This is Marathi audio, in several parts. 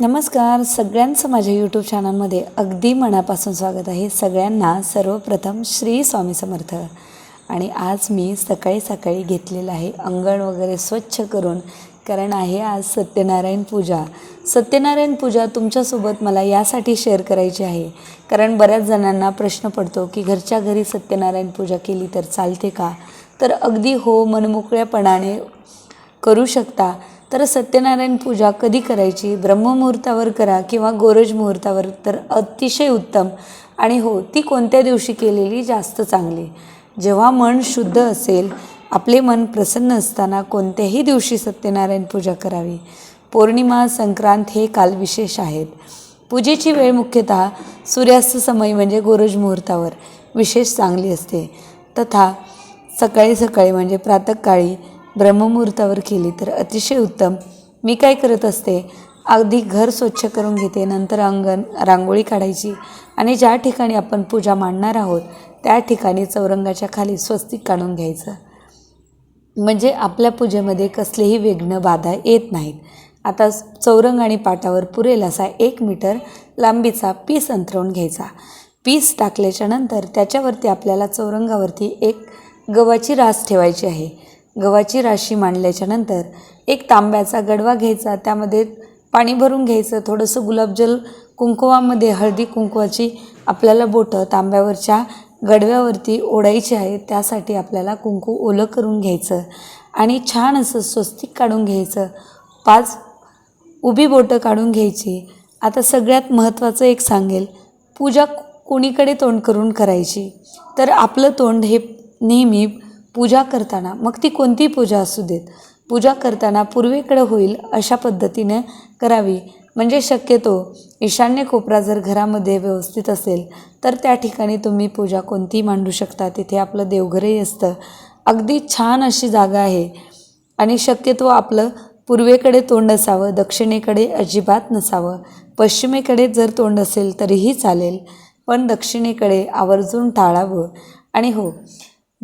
नमस्कार सगळ्यांचं माझ्या यूट्यूब चॅनलमध्ये अगदी मनापासून स्वागत आहे. सगळ्यांना सर्वप्रथम श्री स्वामी समर्थ. आणि आज मी सकाळी सकाळी घेतलेलं आहे अंगण वगैरे स्वच्छ करून कारण आहे आज सत्यनारायण पूजा. सत्यनारायण पूजा तुमच्यासोबत मला यासाठी शेअर करायची आहे. कारण बऱ्याच जणांना प्रश्न पडतो की घरच्या घरी सत्यनारायण पूजा केली तर चालते का? तर अगदी हो मनमोकळ्यापणाने करू शकता. तर सत्यनारायण पूजा कधी करायची? ब्रह्ममुहूर्तावर करा किंवा गोरज मुहूर्तावर? तर अतिशय उत्तम. आणि हो ती कोणत्या दिवशी केलेली जास्त चांगली? जेव्हा मन शुद्ध असेल आपले मन प्रसन्न असताना कोणत्याही दिवशी सत्यनारायण पूजा करावी? पौर्णिमा संक्रांत हे काल विशेष आहेत. पूजेची वेळ मुख्यतः सूर्यास्त समय म्हणजे गोरज मुहूर्तावर विशेष चांगली असते. तथा सकाळी सकाळी म्हणजे प्रातःकाळी ब्रह्ममुहूर्तावर केली तर अतिशय उत्तम. मी काय करत असते? अगदी घर स्वच्छ करून घेते नंतर अंगण रांगोळी काढायची आणि ज्या ठिकाणी आपण पूजा मांडणार आहोत त्या ठिकाणी चौरंगाच्या खाली स्वस्तिक काढून घ्यायचं. म्हणजे आपल्या पूजेमध्ये कसलेही विघ्न बाधा येत नाहीत. आता चौरंग आणि पाटावर पुरेल असा एक मीटर लांबीचा पीस अंतरवून घ्यायचा. पीस टाकल्याच्या नंतर त्याच्यावरती आपल्याला चौरंगावरती एक गव्हाची रास ठेवायची आहे. गव्हाची राशी मांडल्याच्या नंतर एक तांब्याचा गडवा घ्यायचा त्यामध्ये पाणी भरून घ्यायचं थोडंसं गुलाबजल कुंकुवामध्ये हळदी कुंकवाची आपल्याला बोटं तांब्यावरच्या गडव्यावरती ओढायची आहे त्यासाठी आपल्याला कुंकू ओलं करून घ्यायचं आणि छान असं स्वस्तिक काढून घ्यायचं. पाच उभी बोटं काढून घ्यायची. आता सगळ्यात महत्त्वाचं एक सांगेल पूजा कोणीकडे तोंड करून करायची? तर आपलं तोंड हे नेहमी पूजा करताना मग ती कोणती पूजा असू देत पूजा करताना पूर्वेकडं होईल अशा पद्धतीने करावी. म्हणजे शक्यतो ईशान्य कोपरा जर घरामध्ये व्यवस्थित असेल तर त्या ठिकाणी तुम्ही पूजा कोणतीही मांडू शकता. तिथे आपलं देवघरही असतं. अगदी छान अशी जागा आहे. आणि शक्यतो आपलं पूर्वेकडे तोंड असावं दक्षिणेकडे अजिबात नसावं. पश्चिमेकडे जर तोंड असेल तरीही चालेल. पण दक्षिणेकडे आवर्जून टाळावं. आणि हो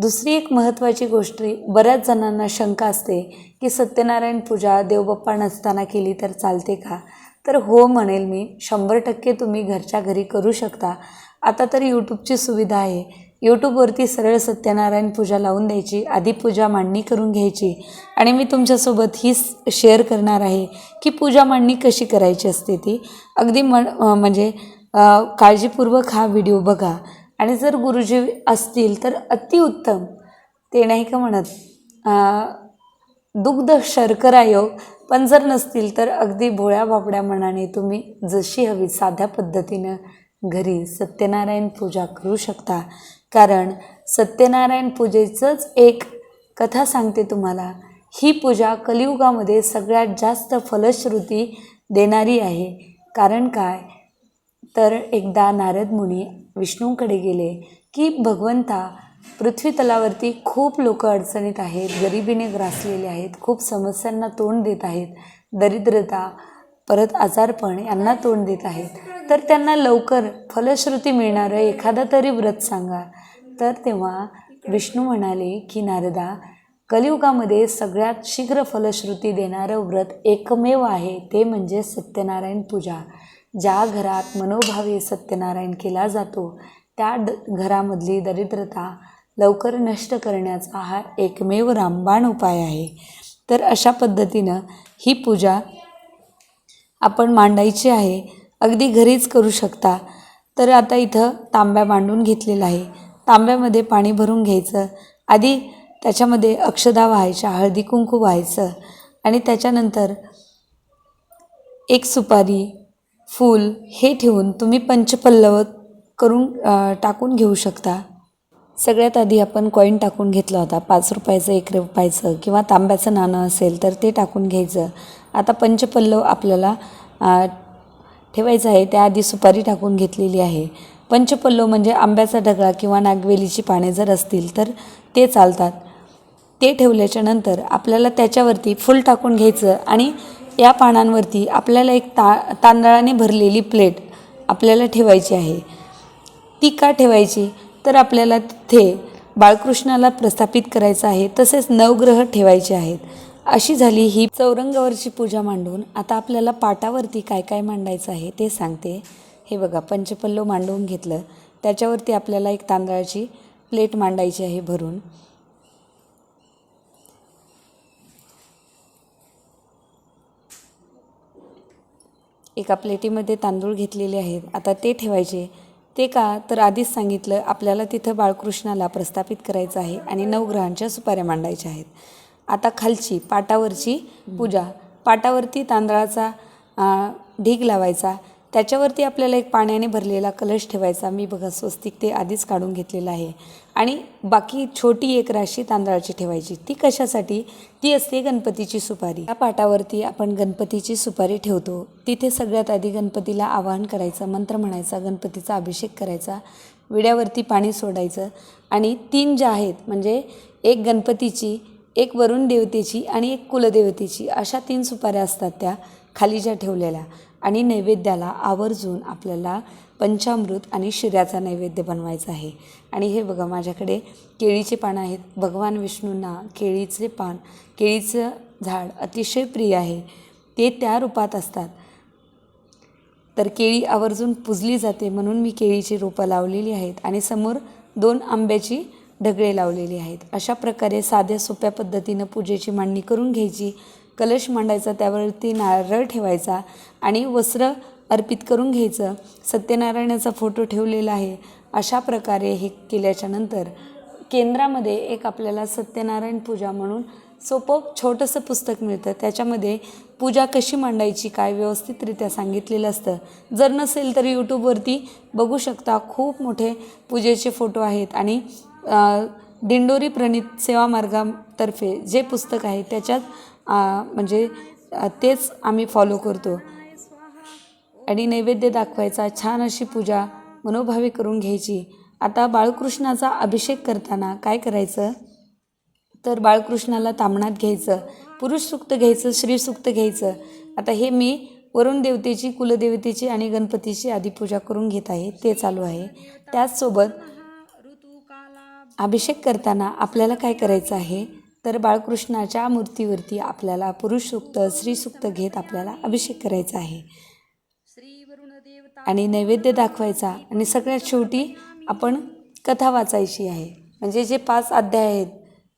दुसरी एक महत्त्वाची गोष्ट बऱ्याच जणांना शंका असते की सत्यनारायण पूजा देवबाप्पा नसताना केली तर चालते का? तर हो म्हणेल मी शंभर टक्के तुम्ही घरच्या घरी करू शकता. आता तर यूट्यूबची सुविधा आहे. यूट्यूबवरती सरळ सत्यनारायण पूजा लावून द्यायची आधी पूजा मांडणी करून घ्यायची. आणि मी तुमच्यासोबत ही शेअर करणार आहे की पूजा मांडणी कशी करायची असते ती. अगदी मन म्हणजे काळजीपूर्वक हा व्हिडिओ बघा. आणि जर गुरुजी असतील तर अतिउत्तम ते नाही का म्हणत दुग्ध शर्करा योग पण जर नसतील तर अगदी भोळ्या भापड्या मनाने तुम्ही जशी हवी साध्या पद्धतीनं घरी सत्यनारायण पूजा करू शकता. कारण सत्यनारायण पूजेचंच एक कथा सांगते तुम्हाला. ही पूजा कलियुगामध्ये सगळ्यात जास्त फलश्रुती देणारी आहे. कारण काय? तर एकदा नारद मुनी विष्णूंकडे गेले की भगवंता पृथ्वी तलावरती खूप लोक अडचणीत आहेत गरिबीने ग्रासलेले आहेत खूप समस्यांना तोंड देत आहेत दरिद्रता परत आजारपण यांना तोंड देत आहेत. तर त्यांना लवकर फलश्रुती मिळणारं एखादा तरी व्रत सांगा. तर तेव्हा विष्णू म्हणाले की नारदा कलियुगामध्ये सगळ्यात शीघ्र फलश्रुती देणारं व्रत एकमेव आहे ते म्हणजे सत्यनारायण पूजा. ज्या घरात मनोभावे सत्यनारायण केला जातो त्या द घरामधली दरिद्रता लवकर नष्ट करण्याचा हा एकमेव रामबाण उपाय आहे. तर अशा पद्धतीनं ही पूजा आपण मांडायची आहे. अगदी घरीच करू शकता. तर आता इथं तांब्या मांडून घेतलेला आहे. तांब्यामध्ये पाणी भरून घ्यायचं. आधी त्याच्यामध्ये अक्षदा व्हायच्या हळदी कुंकू व्हायचं आणि त्याच्यानंतर एक सुपारी फूल हे ठेवून तुम्ही पंचपल्लव करून टाकून घेऊ शकता. सगळ्यात आधी आपण कॉईन टाकून घेतला होता. पाच रुपयाचं एक रुपयाचं किंवा तांब्याचं नाणं असेल तर ते टाकून घ्यायचं. आता पंचपल्लव आपल्याला ठेवायचं आहे. त्याआधी सुपारी टाकून घेतलेली आहे. पंचपल्लव म्हणजे आंब्याचा ढगळा किंवा नागवेलीची पाने जर असतील तर ते चालतात. ते ठेवल्याच्या नंतर आपल्याला त्याच्यावरती फुल टाकून घ्यायचं आणि या पानांवरती आपल्याला एक ता तांदळाने भरलेली प्लेट आपल्याला ठेवायची आहे. ती का ठेवायची? तर आपल्याला तिथे बाळकृष्णाला प्रस्थापित करायचं आहे तसेच नवग्रह ठेवायचे आहेत. अशी झाली ही चौरंगावरची पूजा मांडून. आता आपल्याला पाटावरती काय काय मांडायचं आहे ते सांगते. हे बघा पंचपल्लव मांडवून घेतलं. त्याच्यावरती आपल्याला एक तांदळाची प्लेट मांडायची आहे भरून. एका प्लेटीमध्ये तांदूळ घेतलेले आहेत. आता ते ठेवायचे. ते का? तर आधीच सांगितलं आपल्याला तिथं बाळकृष्णाला प्रस्थापित करायचं आहे आणि नवग्रहांच्या सुपाऱ्या मांडायच्या आहेत. आता खालची पाटावरची पूजा. पाटावरती तांदळाचा ढीग लावायचा. त्याच्यावरती आपल्याला एक पाण्याने भरलेला कलश ठेवायचा. मी बघा स्वस्तिक ते आधीच काढून घेतलेलं आहे. आणि बाकी छोटी एक राशी तांदळाची ठेवायची. ती कशासाठी? ती असते गणपतीची सुपारी. त्या पाटावरती आपण गणपतीची सुपारी ठेवतो. तिथे सगळ्यात आधी गणपतीला आवाहन करायचं मंत्र म्हणायचा गणपतीचा अभिषेक करायचा विड्यावरती पाणी सोडायचं. आणि तीन ज्या आहेत म्हणजे एक गणपतीची एक वरुण देवतेची आणि एक कुलदेवतेची अशा तीन सुपाऱ्या असतात त्या खाली ज्या ठेवलेल्या. आणि नैवेद्याला आवर्जून आपल्याला पंचामृत आणि शिऱ्याचा नैवेद्य बनवायचा आहे. आणि हे बघा माझ्याकडे केळीचे पानं आहेत. भगवान विष्णूंना केळीचे पान केळीचं झाड अतिशय प्रिय आहे. ते त्या रूपात असतात. तर केळी आवर्जून पुजली जाते म्हणून मी केळीची रोपं लावलेली आहेत. आणि समोर दोन आंब्याची ढगळे लावलेली आहेत. अशा प्रकारे साध्या सोप्या पद्धतीनं पूजेची मांडणी करून घ्यायची. कलश मांडायचा त्यावरती नारळ ठेवायचा आणि वस्त्र अर्पित करून घ्यायचं. सत्यनारायणाचा फोटो ठेवलेला आहे. अशा प्रकारे हे केल्याच्यानंतर केंद्रामध्ये एक आपल्याला सत्यनारायण पूजा म्हणून सोपं छोटंसं पुस्तक मिळतं. त्याच्यामध्ये पूजा कशी मांडायची काय व्यवस्थितरित्या सांगितलेलं असतं. जर नसेल तर यूट्यूबवरती बघू शकता. खूप मोठे पूजेचे फोटो आहेत आणि दिंडोरी प्रणित सेवा मार्गातर्फे जे पुस्तक आहे त्याच्यात म्हणजे तेच आम्ही फॉलो करतो. आणि नैवेद्य दाखवायचा छान अशी पूजा मनोभावे करून घ्यायची. आता बाळकृष्णाचा अभिषेक करताना काय करायचं? तर बाळकृष्णाला तामणात घ्यायचं पुरुष सूक्त घ्यायचं श्री घ्यायचं. आता हे मी वरुण देवतेची कुलदेवतेची आणि गणपतीची आधी पूजा करून घेत आहे ते चालू आहे. त्याचसोबत अभिषेक करताना आपल्याला काय करायचं आहे? तर बाळकृष्णाच्या मूर्तीवरती आपल्याला पुरुष सूक्त श्री घेत आपल्याला अभिषेक करायचा आहे. आणि नैवेद्य दाखवायचा आणि सगळ्यात शेवटी आपण कथा वाचायची आहे. म्हणजे जे पाच अध्याय आहेत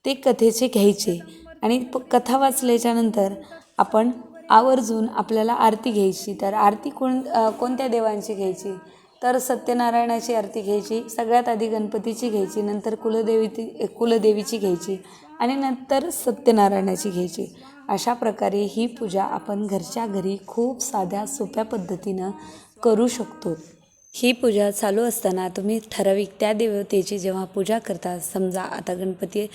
ते कथेचे घ्यायचे. आणि प कथा वाचल्याच्यानंतर आपण आवर्जून आपल्याला आरती घ्यायची. तर आरती कोण कोणत्या देवांची घ्यायची? तर सत्यनारायणाची आरती घ्यायची सगळ्यात आधी गणपतीची घ्यायची नंतर कुलदेवी कुलदेवीची घ्यायची आणि नंतर सत्यनारायणाची घ्यायची. अशा प्रकारे ही पूजा आपण घरच्या घरी खूप साध्या सोप्या पद्धतीनं करू शकतो. ही पूजा चालू असताना तुम्ही ठराविक त्या देवतेची जेव्हा पूजा करता समजा आता गणपती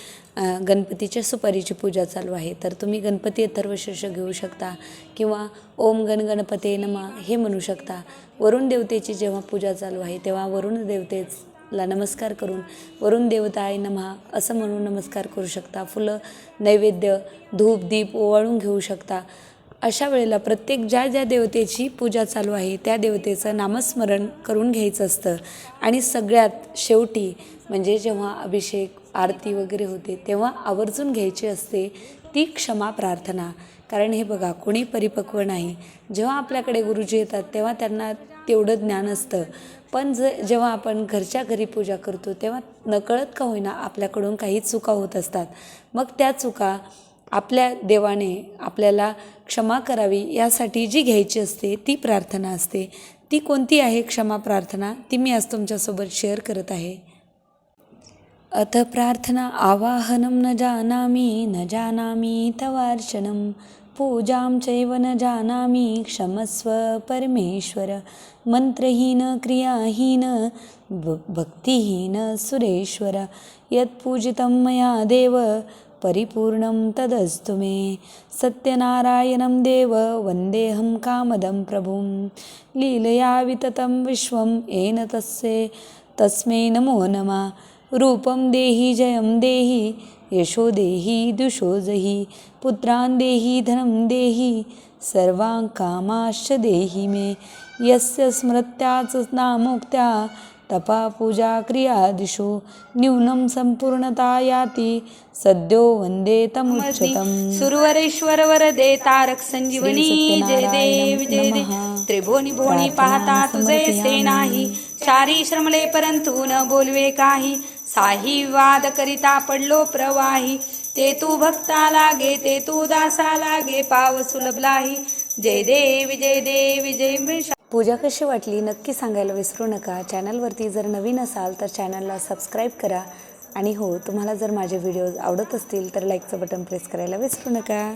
गणपतीच्या सुपारीची पूजा चालू आहे तर तुम्ही गणपती अथर्वशीर्ष घेऊ शकता किंवा ओम गण गणपते नमा हे म्हणू शकता. वरुण देवतेची जेव्हा पूजा चालू आहे तेव्हा वरुण देवतेला नमस्कार करून वरुण देवताय नमहा असं म्हणून नमस्कार करू शकता. फुलं नैवेद्य धूप दीप ओवाळून घेऊ शकता. अशा वेळेला प्रत्येक ज्या ज्या देवतेची पूजा चालू आहे त्या देवतेचं नामस्मरण करून घ्यायचं असतं. आणि सगळ्यात शेवटी म्हणजे जेव्हा अभिषेक आरती वगैरे होते तेव्हा आवर्जून घ्यायची असते ती क्षमा प्रार्थना. कारण हे बघा कोणी परिपक्व नाही. जेव्हा आपल्याकडे गुरुजी येतात तेव्हा त्यांना तेवढं ज्ञान असतं. पण ज जेव्हा आपण घरच्या घरी पूजा करतो तेव्हा नकळत का होईना आपल्याकडून काही चुका होत असतात. मग त्या चुका आपल्या देवाने आपल्याला क्षमा करावी यासाठी जी घ्यायची असते ती प्रार्थना असते. ती कोणती आहे क्षमा प्रार्थना? ती मी आज तुमच्यासोबत शेअर करत आहे. अथ प्रार्थना आवाहनं न जानामि न जानामि तवार्चनं पूजां चैव न जानामि क्षमस्व परमेश्वर. मन्त्रहीन क्रियाहीन भ भक्तिहीन सुरेश्वर. यत्पूजितं मया देव परिपूर्णं तदस्तु मे। सत्यनारायणं देव वन्देऽहं कामदं प्रभुं लीलया विततं विश्वं येन तस्य तस्मै नमो नमः। रूपं देहि जयं देहि। यशो देहि दुषो जहि। पुत्रान् देहि धनं देहि। सर्वान् कामाश्च देहि मे। यस्य स्मृत्याच नामोक्त्या। तपा पूजा क्रियादिषु न्यूनं सम्पूर्णता याति सद्यो वन्दे तमुच्यतम् सुरवरेश्वर वरदे तारक संजीवनी श्री जय देव जय देव. त्रिभुवनी भुवनी पाहता तुझे से. नाही। चारी श्रमले परंतु न बोलवे काही। साही वाद करिता पडलो प्रवाही। ते तू भक्ता लागे ते तू दासा लागे पाव सुलभलाही जय देव जय देव जय पूजा कशी वाटली नक्की सांगायला विसरू नका. चॅनलवरती जर नवीन असाल तर चॅनलला सबस्क्राईब करा. आणि हो तुम्हाला जर माझे व्हिडिओज आवडत असतील तर लाईकचं बटन प्रेस करायला विसरू नका.